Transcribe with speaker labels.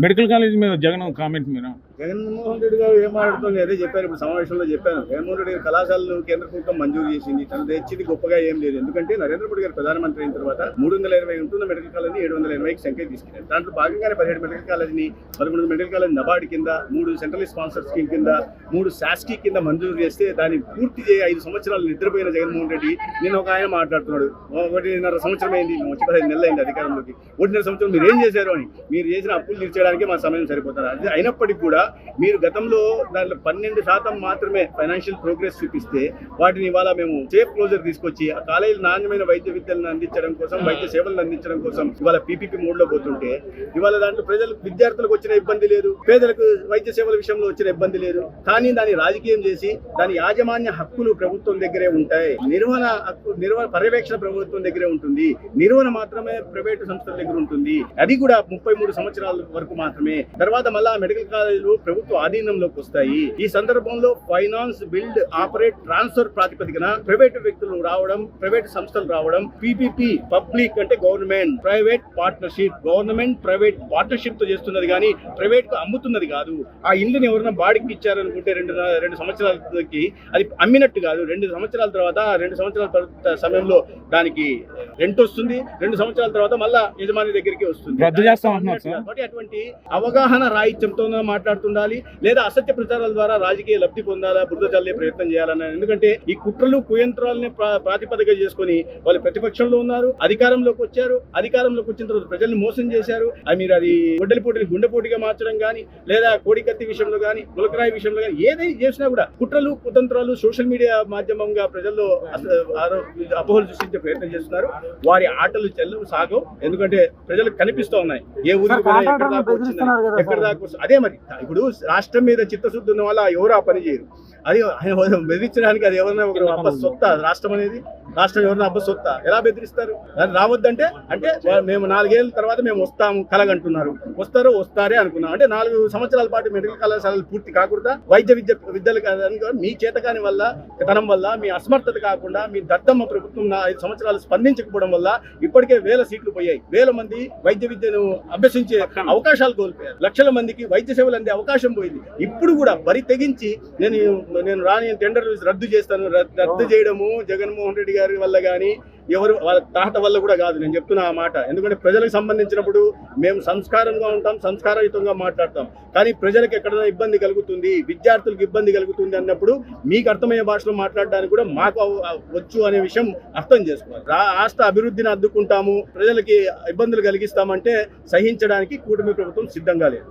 Speaker 1: Medical college మీద Jagan comment మీరు
Speaker 2: జగన్మోహన్ రెడ్డి గారు ఏం మాట్లాడుతుంది అదే చెప్పారు ఇప్పుడు సమావేశంలో చెప్పాను. జగన్మోహన్ రెడ్డి గారు కళాశాలలు కేంద్ర ప్రభుత్వం మంజూరు చేసింది. తన తెచ్చింది గొప్పగా ఏం లేదు. ఎందుకంటే నరేంద్ర మోడీ గారు ప్రధానమంత్రి అయిన తర్వాత మూడు వందల ఇరవై ఉంటున్న మెడికల్ కాలేజీని ఏడు వందల ఎనభైకి సంఖ్య తీసుకెళ్ళారు దాంట్లో భాగంగానే పదిహేడు మెడికల్ కాలేజీని పదకొండు మెడికల్ కాలేజ్ నబార్డ్ కింద మూడు సెంట్రల్ స్పాన్సర్ స్కీమ్ కింద మూడు శాస్కీ కింద మంజూరు చేస్తే దాన్ని పూర్తి చేయ ఐదు సంవత్సరాలు నిద్రపోయిన జగన్మోహన్ రెడ్డి. నేను ఒక ఆయన మాట్లాడుతున్నాడు. ఒకటిన్నర సంవత్సరం అయింది వచ్చి పదిహేను నెలలు అయింది అధికారంలోకి. ఒకటిన్నర సంవత్సరం మీరు ఏం చేశారు అని. మీరు చేసిన అప్పులు తీర్చేయడానికి మా సమయం సరిపోతారు అది అయినప్పటికీ కూడా మీరు గతంలో దాంట్లో పన్నెండు శాతం మాత్రమే ఫైనాన్షియల్ ప్రోగ్రెస్ చూపిస్తే వాటిని ఇవాళ మేము సేఫ్ క్లోజర్ తీసుకొచ్చి ఆ కాలేజీలు నాణ్యమైన వైద్య విద్యలను అందించడం కోసం వైద్య సేవలను అందించడం కోసం ఇవాళ పీపీపీ మోడ్లో పోతుంటే ఇవాళ దాంట్లో ప్రజలకు విద్యార్థులకు వచ్చిన ఇబ్బంది లేదు. పేదలకు వైద్య సేవల విషయంలో వచ్చిన ఇబ్బంది లేదు. కానీ దాన్ని రాజకీయం చేసి దాని యాజమాన్య హక్కులు ప్రభుత్వం దగ్గరే ఉంటాయి. నిర్వహణ హక్కు నిర్వహణ పర్యవేక్షణ ప్రభుత్వం దగ్గరే ఉంటుంది. నిర్వహణ మాత్రమే ప్రైవేటు సంస్థల దగ్గర ఉంటుంది. అది కూడా ముప్పై మూడు సంవత్సరాల వరకు మాత్రమే. తర్వాత మళ్ళా మెడికల్ కాలేజీలు ప్రభుత్వ ఆధీనంలోకి వస్తాయి. ఈ సందర్భంలో ఫైనాన్స్ బిల్డ్ ఆపరేట్ ట్రాన్స్ఫర్ ప్రాతిపదికన ప్రైవేటు వ్యక్తులు రావడం ప్రైవేట్ సంస్థలు రావడం పీపీపీ పబ్లిక్ అంటే government private partnership government private పార్ట్నర్షిప్తో చేస్తున్నది కానీ ప్రైవేట్కు అమ్ముతున్నది కాదు. ఆ ఇల్లుని ఎవరైనా బాడికి ఇచ్చారనుకుంటే రెండు రెండు సంవత్సరాలకి అది అమ్మినట్టు కాదు. రెండు సంవత్సరాల తర్వాత రెండు సంవత్సరాల తర్వాత సమయంలో దానికి రెంట్ వస్తుంది రెండు సంవత్సరాల తర్వాత మళ్ళా యజమాని దగ్గరికి వస్తుంది.
Speaker 1: రద్దు.
Speaker 2: కాబట్టి అటువంటి అవగాహన రాహిత్యంతో మాట్లాడుతుండాలి లేదా అసత్య ప్రచారాల ద్వారా రాజకీయ లబ్ధి పొందాలా బురద చల్లే ప్రయత్నం చేయాలని ఎందుకంటే ఈ కుట్రలు కుయంత్రాలని ప్రా- ప్రాతిపదిక చేసుకొని వాళ్ళు ప్రతిపక్షంలో ఉన్నారు అధికారంలోకి వచ్చారు అధికారంలోకి వచ్చిన తర్వాత ప్రజల్ని మోసం చేశారు. అది మీరు అది గొడ్డలి పోటీని గుండె పోటీగా మార్చడం కానీ లేదా కోడికత్తి విషయంలో కానీ గులకరాయి విషయంలో కానీ ఏదైనా చేసినా కూడా కుట్రలు కుతంత్రాలు సోషల్ మీడియా మాధ్యమంగా ప్రజల్లో అపోహలు సృష్టించే ప్రయత్నం చేస్తున్నారు. వారి ఆటలు చెల్లవు సాగవు. ఎందుకంటే ప్రజలకు కనిపిస్తూ ఉన్నాయి. ఏ ఊరికి ఎక్కడ దాకా ఎక్కడ దాకా అదే మరి ఇప్పుడు రాష్ట్రం మీద చిత్తశుద్ధి ఉన్న వల్ల ఎవరు ఆ పని చేయరు. అది బెదిరించడానికి అది ఎవరైనా ఒక సొత్త రాష్ట్రం అనేది రాష్ట్రం ఎవరైనా అబ్బ సొత్త? ఎలా బెదిరిస్తారు? రావద్దంటే అంటే మేము నాలుగేళ్ళ తర్వాత మేము వస్తాము కలగంటున్నారు. వస్తారో వస్తారే అనుకున్నాం. అంటే నాలుగు సంవత్సరాల పాటు మెడికల్ కళాశాలలు పూర్తి కాకుండా వైద్య విద్య విద్యలు మీ చేతకాని వల్ల తనం వల్ల మీ అసమర్థత కాకుండా మీ దద్దమ్మ ప్రభుత్వం ఐదు సంవత్సరాలు స్పందించకపోవడం వల్ల ఇప్పటికే వేల సీట్లు పోయాయి. వేల మంది వైద్య విద్యను అభ్యసించే అవకాశాలు కోల్పోయారు. లక్షల మందికి వైద్య సేవలు అందే అవకాశం పోయింది. ఇప్పుడు కూడా బరి తెగించి నేను నేను రాని టెండర్ రద్దు చేస్తాను రద్- రద్దు చేయడము జగన్మోహన్ రెడ్డి గారి వల్ల కానీ ఎవరు వాళ్ళ తాత వల్ల కూడా కాదు. నేను చెప్తున్నా ఆ మాట. ఎందుకంటే ప్రజలకు సంబంధించినప్పుడు మేము సంస్కారంగా ఉంటాం సంస్కారయుతంగా మాట్లాడతాం. కానీ ప్రజలకు ఎక్కడైనా ఇబ్బంది కలుగుతుంది విద్యార్థులకు ఇబ్బంది కలుగుతుంది అన్నప్పుడు మీకు అర్థమయ్యే భాషలో మాట్లాడడానికి కూడా మాకు వచ్చు అనే విషయం అర్థం చేసుకోవాలి. రా- రాష్ట్ర అభివృద్ధిని అద్దుకుంటాము ప్రజలకి ఇబ్బందులు కలిగిస్తామంటే సహించడానికి కూటమి ప్రభుత్వం సిద్ధంగా లేదు.